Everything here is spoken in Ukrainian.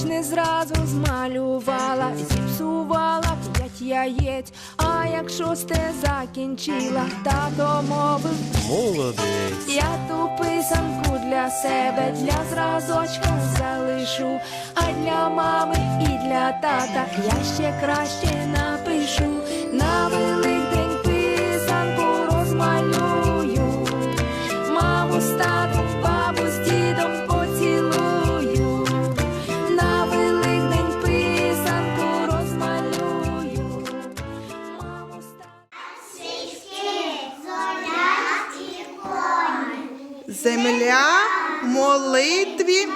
Хоч не зразу змалювала, зіпсувала п'ять яєць. А як шосте закінчила, тато мовив Молодець. я ту писанку для себе, для зразочка залишу, а для мами і для тата я ще краще напишу на великий земля молитві.